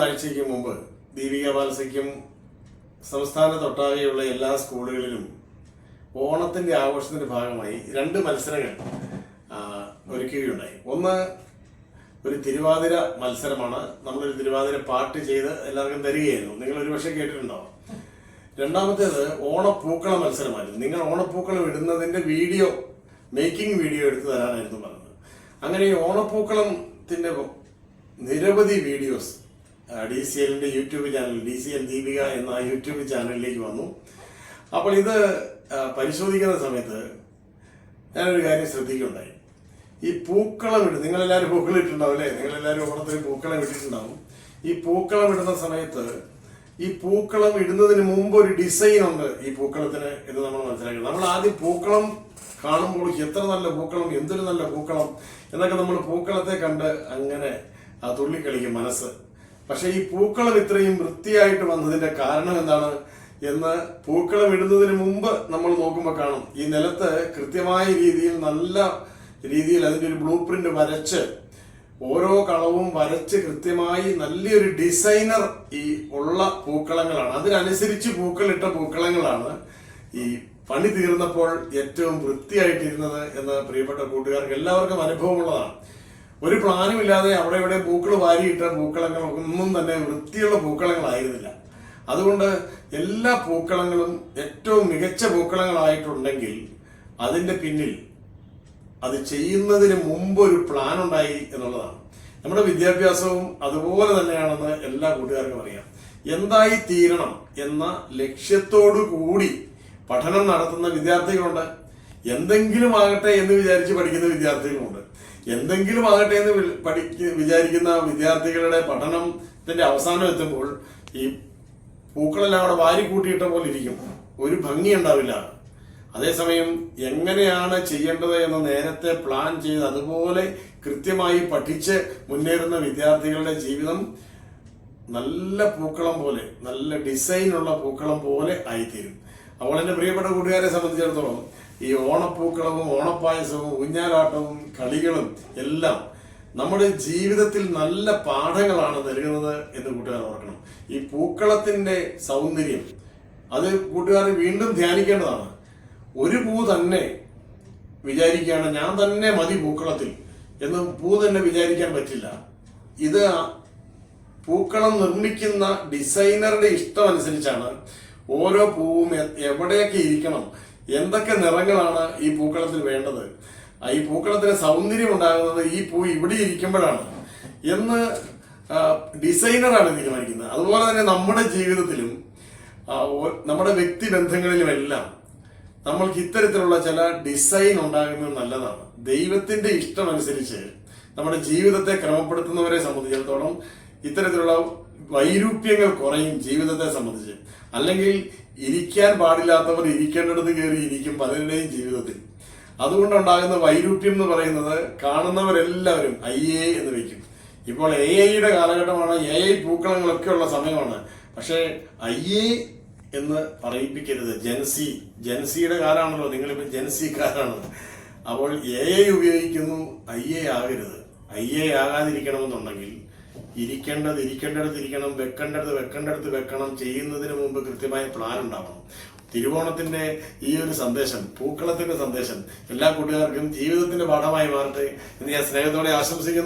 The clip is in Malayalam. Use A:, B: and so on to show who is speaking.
A: ആഴ്ചയ്ക്ക് മുമ്പ് ദീപിക ബാലസയ്ക്കും സംസ്ഥാനത്തൊട്ടാകെയുള്ള എല്ലാ സ്കൂളുകളിലും ഓണത്തിന്റെ ആഘോഷത്തിന്റെ ഭാഗമായി രണ്ട് മത്സരങ്ങൾ ഒരുക്കുകയുണ്ടായി. ഒന്ന് ഒരു തിരുവാതിര മത്സരമാണ്. നമ്മളൊരു തിരുവാതിര പാട്ട് ചെയ്ത് എല്ലാവർക്കും തരികയായിരുന്നു. നിങ്ങൾ ഒരുപക്ഷെ കേട്ടിട്ടുണ്ടാവും രണ്ടാമത്തേത് ഓണപ്പൂക്കള മത്സരമായിരുന്നു. നിങ്ങൾ ഓണപ്പൂക്കളം ഇടുന്നതിന്റെ വീഡിയോ മേക്കിംഗ് വീഡിയോ എടുത്തു തരാനായിരുന്നു പറഞ്ഞത്. അങ്ങനെ ഈ ഓണപ്പൂക്കളത്തിന്റെ നിരവധി വീഡിയോസ് ഡി സി എല്ലിന്റെ YouTube channel D C L Deepika എന്ന യൂട്യൂബ് ചാനലിലേക്ക് വന്നു. അപ്പോൾ ഇത് പരിശോധിക്കുന്ന സമയത്ത് ഞാനൊരു കാര്യം ശ്രദ്ധിക്കുകയുണ്ടായി. ഈ പൂക്കളം ഇട്ട് നിങ്ങളെല്ലാവരും പൂക്കളം ഇട്ടിട്ടുണ്ടാവും അല്ലേ? നിങ്ങളെല്ലാവരും ഓണത്തിന് പൂക്കളം ഇട്ടിട്ടുണ്ടാവും. ഈ പൂക്കളം ഇടുന്ന സമയത്ത് ഈ പൂക്കളം ഇടുന്നതിന് മുമ്പ് ഒരു ഡിസൈൻ ഉണ്ട് ഈ പൂക്കളത്തിന് എന്ന് നമ്മൾ മനസ്സിലാക്കണം. നമ്മൾ ആദ്യം പൂക്കളം കാണുമ്പോൾ എത്ര നല്ല പൂക്കളം എന്തൊരു നല്ല പൂക്കളം എന്നൊക്കെ നമ്മൾ പൂക്കളത്തെ കണ്ട് അങ്ങനെ തുള്ളിക്കളിക്കും മനസ്സ്. പക്ഷെ ഈ പൂക്കളം ഇത്രയും വൃത്തിയായിട്ട് വന്നതിന്റെ കാരണം എന്താണ് എന്ന് പൂക്കളം ഇടുന്നതിന് മുമ്പ് നമ്മൾ നോക്കുമ്പോൾ കാണും. ഈ നിലത്ത് കൃത്യമായ രീതിയിൽ നല്ല രീതിയിൽ അതിന്റെ ഒരു ബ്ലൂ പ്രിന്റ് വരച്ച് ഓരോ കളവും വരച്ച് കൃത്യമായി നല്ലൊരു ഡിസൈനർ ഈ ഉള്ള പൂക്കളങ്ങളാണ്. അതിനനുസരിച്ച് പൂക്കളിട്ട പൂക്കളങ്ങളാണ് ഈ പണി തീർന്നപ്പോൾ ഏറ്റവും വൃത്തിയായിട്ടിരുന്നത് എന്ന് പ്രിയപ്പെട്ട കൂട്ടുകാർക്ക് എല്ലാവർക്കും അനുഭവമുള്ളതാണ്. ഒരു പ്ലാനും ഇല്ലാതെ അവിടെ ഇവിടെ പൂക്കൾ വാരിയിട്ട പൂക്കളങ്ങൾ ഒന്നും തന്നെ വൃത്തിയുള്ള പൂക്കളങ്ങളായിരുന്നില്ല. അതുകൊണ്ട് എല്ലാ പൂക്കളങ്ങളും ഏറ്റവും മികച്ച പൂക്കളങ്ങളായിട്ടുണ്ടെങ്കിൽ അതിന്റെ പിന്നിൽ അത് ചെയ്യുന്നതിന് മുമ്പ് ഒരു പ്ലാൻ ഉണ്ടായി എന്നുള്ളതാണ്. നമ്മുടെ വിദ്യാഭ്യാസവും അതുപോലെ തന്നെയാണെന്ന് എല്ലാ കൂട്ടുകാർക്കും അറിയാം. എന്തായി തീരണം എന്ന ലക്ഷ്യത്തോടു കൂടി പഠനം നടത്തുന്ന വിദ്യാർത്ഥികളുണ്ട്. എന്തെങ്കിലും ആകട്ടെ എന്ന് വിചാരിച്ച് പഠിക്കുന്ന വിദ്യാർത്ഥികളുമുണ്ട്. എന്തെങ്കിലും ആകട്ടെ എന്ന് പഠിക്ക് വിചാരിക്കുന്ന വിദ്യാർത്ഥികളുടെ പഠനത്തിന്റെ അവസാനം എത്തുമ്പോൾ ഈ പൂക്കളെല്ലാം അവിടെ വാരി കൂട്ടിയിട്ട പോലെ ഇരിക്കും. ഒരു ഭംഗി ഉണ്ടാവില്ല. അതേസമയം എങ്ങനെയാണ് ചെയ്യേണ്ടത് എന്ന് നേരത്തെ പ്ലാൻ ചെയ്ത് അതുപോലെ കൃത്യമായി പഠിച്ച് മുന്നേറുന്ന വിദ്യാർത്ഥികളുടെ ജീവിതം നല്ല പൂക്കളം പോലെ നല്ല ഡിസൈനുള്ള പൂക്കളം പോലെ ആയിത്തീരും. അപ്പോൾ എന്റെ പ്രിയപ്പെട്ട കൂട്ടുകാരെ സംബന്ധിച്ചിടത്തോളം ഈ ഓണപ്പൂക്കളവും ഓണപ്പായസവും ഊഞ്ഞാലാട്ടവും കളികളും എല്ലാം നമ്മുടെ ജീവിതത്തിൽ നല്ല പാഠങ്ങളാണ് നൽകുന്നത് എന്ന് കൂട്ടുകാർ ഓർക്കണം. ഈ പൂക്കളത്തിന്റെ സൗന്ദര്യം അത് കൂട്ടുകാർ വീണ്ടും ധ്യാനിക്കേണ്ടതാണ്. ഒരു പൂ തന്നെ വിചാരിക്കുകയാണ് ഞാൻ തന്നെ മതി പൂക്കളത്തിൽ എന്ന് പൂ തന്നെ വിചാരിക്കാൻ പറ്റില്ല. ഇത് പൂക്കളം നിർമ്മിക്കുന്ന ഡിസൈനറുടെ ഇഷ്ടം അനുസരിച്ചാണ് ഓരോ പൂവും എവിടെയൊക്കെ ഇരിക്കണം എന്തൊക്കെ നിറങ്ങളാണ് ഈ പൂക്കളത്തിൽ വേണ്ടത്? ഈ പൂക്കളത്തിന് സൗന്ദര്യം ഉണ്ടാകുന്നത് ഈ പൂ ഇവിടെ ഇരിക്കുമ്പോഴാണ്. എന്ന് ഡിസൈനറാണ് തീരുമാനിക്കുന്നത്. അതുപോലെ തന്നെ നമ്മുടെ ജീവിതത്തിലും നമ്മുടെ വ്യക്തി ബന്ധങ്ങളിലുമെല്ലാം നമ്മൾക്ക് ഇത്തരത്തിലുള്ള ചില ഡിസൈൻ ഉണ്ടാകുന്നത് നല്ലതാണ്. ദൈവത്തിന്റെ ഇഷ്ടമനുസരിച്ച് നമ്മുടെ ജീവിതത്തെ ക്രമപ്പെടുത്തുന്നവരെ സംബന്ധിച്ചിടത്തോളം ഇത്തരത്തിലുള്ള വൈരൂപ്യങ്ങൾ കുറയും ജീവിതത്തെ സംബന്ധിച്ച്. അല്ലെങ്കിൽ ഇരിക്കാൻ പാടില്ലാത്തവർ ഇരിക്കേണ്ടിടത്ത് കയറി ഇരിക്കും പലരുടെയും ജീവിതത്തിൽ. അതുകൊണ്ടുണ്ടാകുന്ന വൈരുദ്ധ്യം എന്ന് പറയുന്നത് കാണുന്നവരെല്ലാവരും ഐ എ എന്ന് വയ്ക്കും. ഇപ്പോൾ എ ഐയുടെ കാലഘട്ടമാണ് എ ഐ പൂക്കളങ്ങളൊക്കെ ഉള്ള സമയമാണ്. പക്ഷേ ഐ എ എന്ന് പറയിപ്പിക്കരുത്. ജൻസി ജൻസിയുടെ കാലാണല്ലോ നിങ്ങളിപ്പോൾ ജൻസിക്കാരാണ് അപ്പോൾ എ ഐ ഉപയോഗിക്കുന്നു ഐ എ ആകരുത്. ഐ എ ആകാതിരിക്കണമെന്നുണ്ടെങ്കിൽ ഇരിക്കേണ്ടത് ഇരിക്കേണ്ടടുത്ത് ഇരിക്കണം വെക്കേണ്ടടുത്ത് വെക്കേണ്ടടുത്ത് വെക്കണം ചെയ്യുന്നതിന് മുമ്പ് കൃത്യമായ പ്ലാൻ ഉണ്ടാവണം. തിരുവോണത്തിന്റെ ഈ ഒരു സന്ദേശം പൂക്കളത്തിന്റെ സന്ദേശം എല്ലാ കൂട്ടുകാർക്കും ജീവിതത്തിന്റെ പാഠമായി മാറട്ടെ എന്ന് ഞാൻ സ്നേഹത്തോടെ ആശംസിക്കുന്നു.